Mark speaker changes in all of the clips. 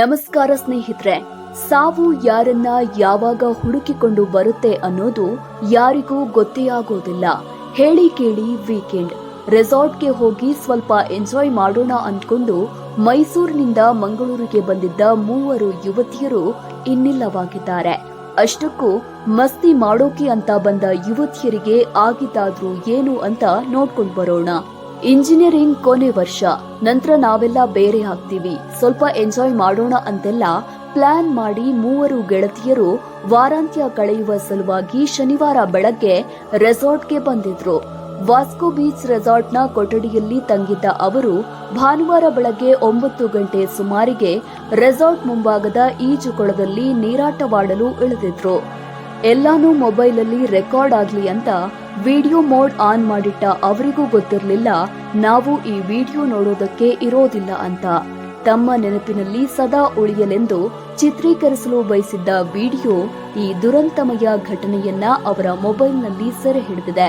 Speaker 1: ನಮಸ್ಕಾರ ಸ್ನೇಹಿತರೆ, ಸಾವು ಯಾರನ್ನ ಯಾವಾಗ ಹುಡುಕಿಕೊಂಡು ಬರುತ್ತೆ ಅನ್ನೋದು ಯಾರಿಗೂ ಗೊತ್ತೇ ಆಗೋದಿಲ್ಲ. ಹೇಳಿ ಕೇಳಿ ವೀಕೆಂಡ್. ರೆಸಾರ್ಟ್ಗೆ ಹೋಗಿ ಸ್ವಲ್ಪ ಎಂಜಾಯ್ ಮಾಡೋಣ ಅಂದ್ಕೊಂಡು ಮೈಸೂರಿನಿಂದ ಮಂಗಳೂರಿಗೆ ಬಂದಿದ್ದ ಮೂವರು ಯುವತಿಯರು ಇನ್ನಿಲ್ಲವಾಗಿದ್ದಾರೆ. ಅಷ್ಟಕ್ಕೂ ಮಸ್ತಿ ಮಾಡೋಕೆ ಅಂತ ಬಂದ ಯುವತಿಯರಿಗೆ ಆಗಿದ್ದಾದ್ರೂ ಏನು ಅಂತ ನೋಡ್ಕೊಂಡು ಬರೋಣ. ಇಂಜಿನಿಯರಿಂಗ್ ಕೊನೆ ವರ್ಷ, ನಂತರ ನಾವೆಲ್ಲ ಬೇರೆ ಆಗ್ತೀವಿ. ಸ್ವಲ್ಪ ಎಂಜಾಯ್ ಮಾಡೋಣ ಅಂತೆಲ್ಲ ಪ್ಲಾನ್ ಮಾಡಿ ಮೂವರು ಗೆಳತಿಯರು ವಾರಾಂತ್ಯ ಕಳೆಯುವ ಸಲುವಾಗಿ ಶನಿವಾರ ಬೆಳಗ್ಗೆ ರೆಸಾರ್ಟ್ಗೆ ಬಂದಿದ್ರು. ವಾಸ್ಕೋ ಬೀಚ್ ರೆಸಾರ್ಟ್ನ ಕೊಠಡಿಯಲ್ಲಿ ತಂಗಿದ್ದ ಅವರು ಭಾನುವಾರ ಬೆಳಗ್ಗೆ ಒಂಬತ್ತು ಗಂಟೆ ಸುಮಾರಿಗೆ ರೆಸಾರ್ಟ್ ಮುಂಭಾಗದ ಈಜುಕೊಳದಲ್ಲಿ ನೀರಾಟವಾಡಲು ಇಳಿದಿದ್ರು. ಎಲ್ಲಾನು ಮೊಬೈಲಲ್ಲಿ ರೆಕಾರ್ಡ್ ಆಗ್ಲಿ ಅಂತ ವಿಡಿಯೋ ಮೋಡ್ ಆನ್ ಮಾಡಿಟ್ಟ ಅವರಿಗೂ ಗೊತ್ತಿರಲಿಲ್ಲ, ನಾವು ಈ ವಿಡಿಯೋ ನೋಡೋದಕ್ಕೆ ಇರೋದಿಲ್ಲ ಅಂತ. ತಮ್ಮ ನೆನಪಿನಲ್ಲಿ ಸದಾ ಉಳಿಯಲೆಂದು ಚಿತ್ರೀಕರಿಸಲು ಬಯಸಿದ್ದ ವಿಡಿಯೋ ಈ ದುರಂತಮಯ ಘಟನೆಯನ್ನ ಅವರ ಮೊಬೈಲ್ನಲ್ಲಿ ಸೆರೆ ಹಿಡಿದಿದೆ.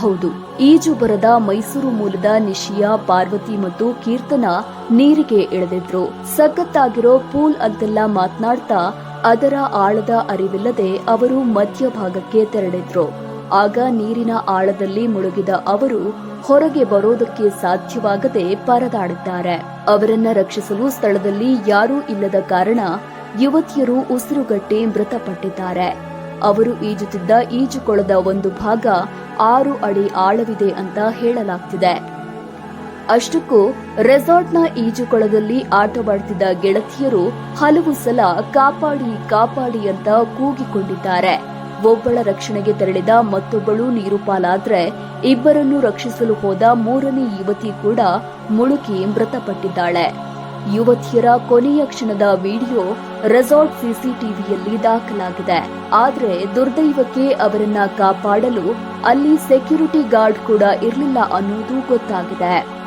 Speaker 1: ಹೌದು ಈಜು ಬರದ ಮೈಸೂರು ಮೂಲದ ನಿಶಿಯಾ, ಪಾರ್ವತಿ ಮತ್ತು ಕೀರ್ತನ ನೀರಿಗೆ ಇಳಿದಿದ್ರು ಸಖತ್ತಾಗಿರೋ ಪೂಲ್ ಅಂತೆಲ್ಲ ಮಾತನಾಡ್ತಾ ಅದರ ಆಳದ ಅರಿವಿಲ್ಲದೆ ಅವರು ಮಧ್ಯಭಾಗಕ್ಕೆ ತೆರಳಿದ್ರು. ಆಗ ನೀರಿನ ಆಳದಲ್ಲಿ ಮುಳುಗಿದ ಅವರು ಹೊರಗೆ ಬರೋದಕ್ಕೆ ಸಾಧ್ಯವಾಗದೆ ಪರದಾಡಿದ್ದಾರೆ ಅವರನ್ನ ರಕ್ಷಿಸಲು ಸ್ಥಳದಲ್ಲಿ ಯಾರೂ ಇಲ್ಲದ ಕಾರಣ ಯುವತಿಯರು ಉಸಿರುಗಟ್ಟಿ ಮೃತಪಟ್ಟಿದ್ದಾರೆ. ಅವರು ಈಜುತ್ತಿದ್ದ ಈಜುಕೊಳದ ಒಂದು ಭಾಗ ಆರು ಅಡಿ ಆಳವಿದೆ ಅಂತ ಹೇಳಲಾಗ್ತಿದೆ. ಅಷ್ಟಕ್ಕೂ ರೆಸಾರ್ಟ್ನ ಈಜುಕೊಳದಲ್ಲಿ ಆಟವಾಡ್ತಿದ್ದ ಗೆಳತಿಯರು ಹಲವು ಸಲ ಕಾಪಾಡಿ ಕಾಪಾಡಿ ಅಂತ ಕೂಗಿಕೊಂಡಿದ್ದಾರೆ. ಒಬ್ಬಳ ರಕ್ಷಣೆಗೆ ತೆರಳಿದ ಮತ್ತೊಬ್ಬಳು ನೀರು ಪಾಲಾದ್ರೆ ಇಬ್ಬರನ್ನು ರಕ್ಷಿಸಲು ಹೋದ ಮೂರನೇ ಯುವತಿ ಕೂಡ ಮುಳುಕಿ ಮೃತಪಟ್ಟಿದ್ದಾಳೆ. ಯುವತಿಯರ ಕೊನೆಯ ಕ್ಷಣದ ವಿಡಿಯೋ ರೆಸಾರ್ಟ್ ಸಿಸಿಟಿವಿಯಲ್ಲಿ ದಾಖಲಾಗಿದೆ. ಆದರೆ ದುರ್ದೈವಕ್ಕೆ ಅವರನ್ನ ಕಾಪಾಡಲು ಅಲ್ಲಿ ಸೆಕ್ಯೂರಿಟಿ ಗಾರ್ಡ್ ಕೂಡ ಇರಲಿಲ್ಲ ಅನ್ನೋದು ಗೊತ್ತಾಗಿದೆ.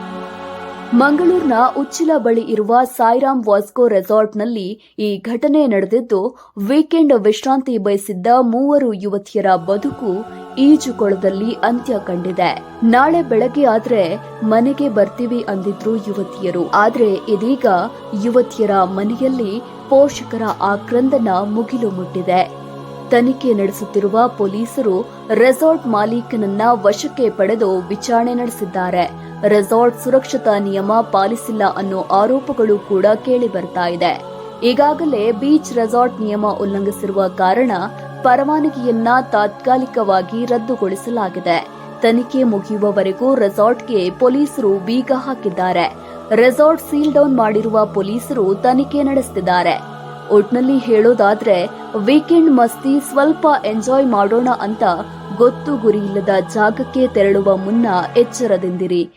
Speaker 1: ಮಂಗಳೂರಿನ ಉಚ್ಚಿಲ ಬಳಿ ಇರುವ ಸಾಯಿರಾಮ್ ವಾಸ್ಕೋ ರೆಸಾರ್ಟ್ನಲ್ಲಿ ಈ ಘಟನೆ ನಡೆದಿದ್ದು, ವೀಕೆಂಡ್ ವಿಶ್ರಾಂತಿ ಬಯಸಿದ್ದ ಮೂವರು ಯುವತಿಯರ ಬದುಕು ಈಜುಕೊಳದಲ್ಲಿ ಅಂತ್ಯ ಕಂಡಿದೆ. ನಾಳೆ ಬೆಳಗ್ಗೆ ಆದ್ರೆ ಮನೆಗೆ ಬರ್ತೀವಿ ಅಂದಿದ್ರು ಯುವತಿಯರು. ಆದ್ರೆ ಇದೀಗ ಯುವತಿಯರ ಮನೆಯಲ್ಲಿ ಪೋಷಕರ ಆಕ್ರಂದನ ಮುಗಿಲು ಮುಟ್ಟಿದೆ. ತನಿಖೆ ನಡೆಸುತ್ತಿರುವ ಪೊಲೀಸರು ರೆಸಾರ್ಟ್ ಮಾಲೀಕನನ್ನ ವಶಕ್ಕೆ ಪಡೆದು ವಿಚಾರಣೆ ನಡೆಸಿದ್ದಾರೆ. ರೆಸಾರ್ಟ್ ಸುರಕ್ಷತಾ ನಿಯಮ ಪಾಲಿಸಿಲ್ಲ ಅನ್ನೋ ಆರೋಪಗಳು ಕೂಡ ಕೇಳಿ ಬರ್ತಾ ಇದೆ. ಈಗಾಗಲೇ ಬೀಚ್ ರೆಸಾರ್ಟ್ ನಿಯಮ ಉಲ್ಲಂಘಿಸಿರುವ ಕಾರಣ ಪರವಾನಗಿಯನ್ನ ತಾತ್ಕಾಲಿಕವಾಗಿ ರದ್ದುಗೊಳಿಸಲಾಗಿದೆ. ತನಿಖೆ ಮುಗಿಯುವವರೆಗೂ ರೆಸಾರ್ಟ್ಗೆ ಪೊಲೀಸರು ಬೀಗ ಹಾಕಿದ್ದಾರೆ. ರೆಸಾರ್ಟ್ ಸೀಲ್ ಡೌನ್ ಮಾಡಿರುವ ಪೊಲೀಸರು ತನಿಖೆ ನಡೆಸುತ್ತಿದ್ದಾರೆ ಒಟ್ನಲ್ಲಿ ಹೇಳೋದಾದ್ರೆ, ವೀಕೆಂಡ್ ಮಸ್ತಿ ಸ್ವಲ್ಪ ಎಂಜಾಯ್ ಮಾಡೋಣ ಅಂತ ಗೊತ್ತು ಗುರಿ ಇಲ್ಲದ ಜಾಗಕ್ಕೆ ತೆರಳುವ ಮುನ್ನ ಎಚ್ಚರದಿಂದಿರಿ.